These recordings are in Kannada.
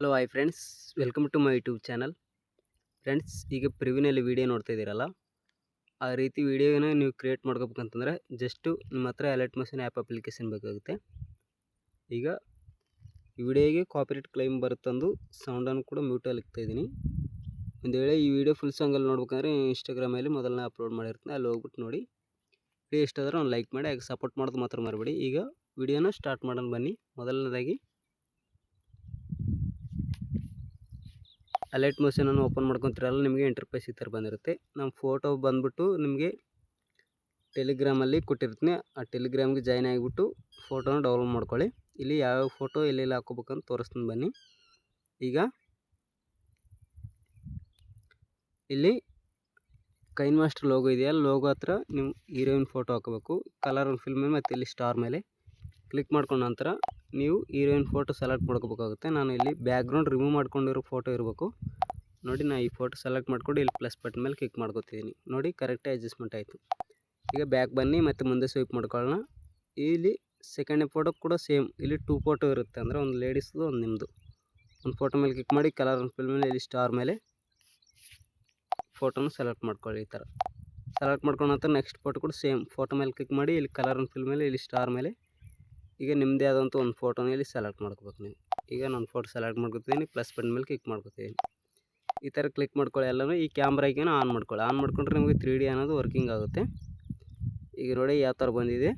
Hello hi friends welcome to my YouTube channel friends ಈಗ ಪ್ರಿವ್ಯೂನಲ್ಲಿ ವೀಡಿಯೋ ನೋಡ್ತಾ ಇದ್ದೀರಲ್ಲ? ಆ ರೀತಿ ವೀಡಿಯೋನ ನೀವು ಕ್ರಿಯೇಟ್ ಮಾಡ್ಕೋಬೇಕಂತಂದರೆ ಜಸ್ಟು ನಿಮ್ಮ ಹತ್ರ ಅಲರ್ಟ್ ಮೋಷನ್ ಆ್ಯಪ್ ಅಪ್ಲಿಕೇಶನ್ ಬೇಕಾಗುತ್ತೆ. ಈಗ ಈ ವಿಡಿಯೋಗೆ ಕಾಪಿರೇಟ್ ಕ್ಲೈಮ್ ಬರುತ್ತಂದು ಸೌಂಡನ್ನು ಕೂಡ ಮ್ಯೂಟಲ್ಲಿ ಇದ್ದೀನಿ. ಒಂದು ವೇಳೆ ಈ ವಿಡಿಯೋ ಫುಲ್ ಸಾಂಗಲ್ಲಿ ನೋಡ್ಬೇಕಂದ್ರೆ ಇನ್ಸ್ಟಾಗ್ರಾಮಲ್ಲಿ ಮೊದಲನೇ ಅಪ್ಲೋಡ್ ಮಾಡಿರ್ತೀನಿ. ಅಲ್ಲಿ ಹೋಗ್ಬಿಟ್ಟು ನೋಡಿ. ವಿಡಿಯೋ ಇಷ್ಟ ಆದ್ರೆ ಒಂದು ಲೈಕ್ ಮಾಡಿ, ಹಾಗೆ ಸಪೋರ್ಟ್ ಮಾಡೋದು ಮಾತ್ರ ಮರಿಬೇಡಿ. ಈಗ ವಿಡಿಯೋನ ಸ್ಟಾರ್ಟ್ ಮಾಡೋಣ ಬನ್ನಿ. ಮೊದಲನೇದಾಗಿ ಅಲರ್ಟ್ ಮೋಷನನ್ನು ಓಪನ್ ಮಾಡ್ಕೊತೀರಲ್ಲ, ನಿಮಗೆ ಇಂಟರ್ಫೇಸ್ ಈ ಥರ ಬಂದಿರುತ್ತೆ. ನಮ್ಮ ಫೋಟೋ ಬಂದ್ಬಿಟ್ಟು ನಿಮಗೆ ಟೆಲಿಗ್ರಾಮಲ್ಲಿ ಕೊಟ್ಟಿರ್ತೀನಿ. ಆ ಟೆಲಿಗ್ರಾಮ್ಗೆ ಜಾಯ್ನ್ ಆಗಿಬಿಟ್ಟು ಫೋಟೋನ ಡೌನ್ಲೋಡ್ ಮಾಡ್ಕೊಳ್ಳಿ. ಇಲ್ಲಿ ಯಾವ್ಯಾವ ಫೋಟೋ ಎಲ್ಲೆಲ್ಲಿ ಹಾಕೋಬೇಕಂತ ತೋರಿಸ್ತೀನಿ ಬನ್ನಿ. ಈಗ ಇಲ್ಲಿ ಕೈನ್ ಮಾಸ್ಟರ್ ಲೋಗೋ ಇದೆಯಲ್ಲ ಲೋಗೋ ಹತ್ರ ನೀವು ಹೀರೋಯಿನ್ ಫೋಟೋ ಹಾಕೋಬೇಕು. ಕಲರ್ ಫಿಲ್ಮ್ ಮೇಲೆ ಮತ್ತು ಇಲ್ಲಿ ಸ್ಟಾರ್ ಮೇಲೆ. ಕ್ಲಿಕ್ ಮಾಡ್ಕೊಂಡ ನಂತರ ನೀವು ಹೀರೋಯಿನ್ ಫೋಟೋ ಸೆಲೆಕ್ಟ್ ಮಾಡ್ಕೋಬೇಕಾಗುತ್ತೆ. ನಾನು ಇಲ್ಲಿ ಬ್ಯಾಕ್ಗ್ರೌಂಡ್ ರಿಮೂವ್ ಮಾಡ್ಕೊಂಡಿರೋ ಫೋಟೋ ಇರಬೇಕು. ನೋಡಿ ನಾನು ಈ ಫೋಟೋ ಸೆಲೆಕ್ಟ್ ಮಾಡ್ಕೊಂಡು ಇಲ್ಲಿ ಪ್ಲಸ್ ಬಟನ್ ಮೇಲೆ ಕ್ಲಿಕ್ ಮಾಡ್ಕೊತಿದ್ದೀನಿ. ನೋಡಿ, ಕರೆಕ್ಟಾಗಿ ಅಡ್ಜಸ್ಟ್ಮೆಂಟ್ ಆಯಿತು. ಈಗ ಬ್ಯಾಕ್ ಬನ್ನಿ, ಮತ್ತು ಮುಂದೆ ಸ್ವೀಪ್ ಮಾಡ್ಕೊಳ್ಳೋಣ. ಇಲ್ಲಿ ಸೆಕೆಂಡ್ ಫೋಟೋ ಕೂಡ ಸೇಮ್ ಇಲ್ಲಿ ಟೂ ಫೋಟೋ ಇರುತ್ತೆ. ಅಂದರೆ ಒಂದು ಲೇಡೀಸ್ದು ಒಂದು ನಿಮ್ಮದು ಒಂದು ಫೋಟೋ ಮೇಲೆ ಕ್ಲಿಕ್ ಮಾಡಿ ಕಲರ್ ಫಿಲ್ ಮೇಲೆ, ಇಲ್ಲಿ ಸ್ಟಾರ್ ಮೇಲೆ ಫೋಟೋನ ಸೆಲೆಕ್ಟ್ ಮಾಡ್ಕೊಳ್ಳಿ ಈ ಥರ. ಸೆಲೆಕ್ಟ್ ಮಾಡ್ಕೊಂಡ ನಂತರ ನೆಕ್ಸ್ಟ್ ಫೋಟೋ ಕೂಡ ಸೇಮ್ ಫೋಟೋ ಮೇಲೆ ಕ್ಲಿಕ್ ಮಾಡಿ, ಇಲ್ಲಿ ಕಲರ್ ಫಿಲ್ ಮೇಲೆ, ಇಲ್ಲಿ ಸ್ಟಾರ್ ಮೇಲೆ ಈಗ ನಿಮ್ಮದೇ ಆದಂಥ ಒಂದು ಫೋಟೋನ ಇಲ್ಲಿ ಸೆಲೆಕ್ಟ್ ಮಾಡ್ಕೋಬೇಕು ನೀವು. ಈಗ ನಾನು ಫೋಟೋ ಸೆಲೆಕ್ಟ್ ಮಾಡ್ಕೊತೀನಿ ಪ್ಲಸ್ ಬಟನ್ ಮೇಲೆ ಕ್ಲಿಕ್ ಮಾಡ್ಕೊತೀನಿ. ಈ ಥರ ಕ್ಲಿಕ್ ಮಾಡ್ಕೊಳ್ಳಿ ಎಲ್ಲನೂ ಈ ಕ್ಯಾಮ್ರಾಗೇನೋ ಆನ್ ಮಾಡ್ಕೊಳ್ಳಿ. ಆನ್ ಮಾಡ್ಕೊಂಡ್ರೆ ನಿಮಗೆ ತ್ರೀ ಡಿ ಅನ್ನೋದು ವರ್ಕಿಂಗ್ ಆಗುತ್ತೆ. ಈಗ ನೋಡಿ ಯಾವ ಥರ ಬಂದಿದೆ.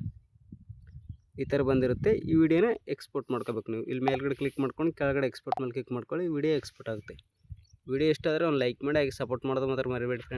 ಈ ಥರ ಬಂದಿರುತ್ತೆ. ಈ ವಿಡಿಯೋನ ಎಕ್ಸ್ಪೋರ್ಟ್ ಮಾಡ್ಕೋಬೇಕು ನೀವು. ಇಲ್ಲಿ ಮೇಲ್ಗಡೆ ಕ್ಲಿಕ್ ಮಾಡ್ಕೊಂಡು ಕೆಳಗಡೆ ಎಕ್ಸ್ಪೋರ್ಟ್ ಮೇಲೆ ಕ್ಲಿಕ್ ಮಾಡ್ಕೊಳ್ಳಿ ವಿಡಿಯೋ ಎಕ್ಸ್ಪೋರ್ಟ್ ಆಗುತ್ತೆ. ವಿಡಿಯೋ ಇಷ್ಟ ಆದರೆ ಒಂದು ಲೈಕ್ ಮಾಡಿ, ಹಾಗೆ ಸಪೋರ್ಟ್ ಮಾಡೋದು ಮಾತ್ರ ಮರಿಬೇಡಿ ಫ್ರೆಂಡ್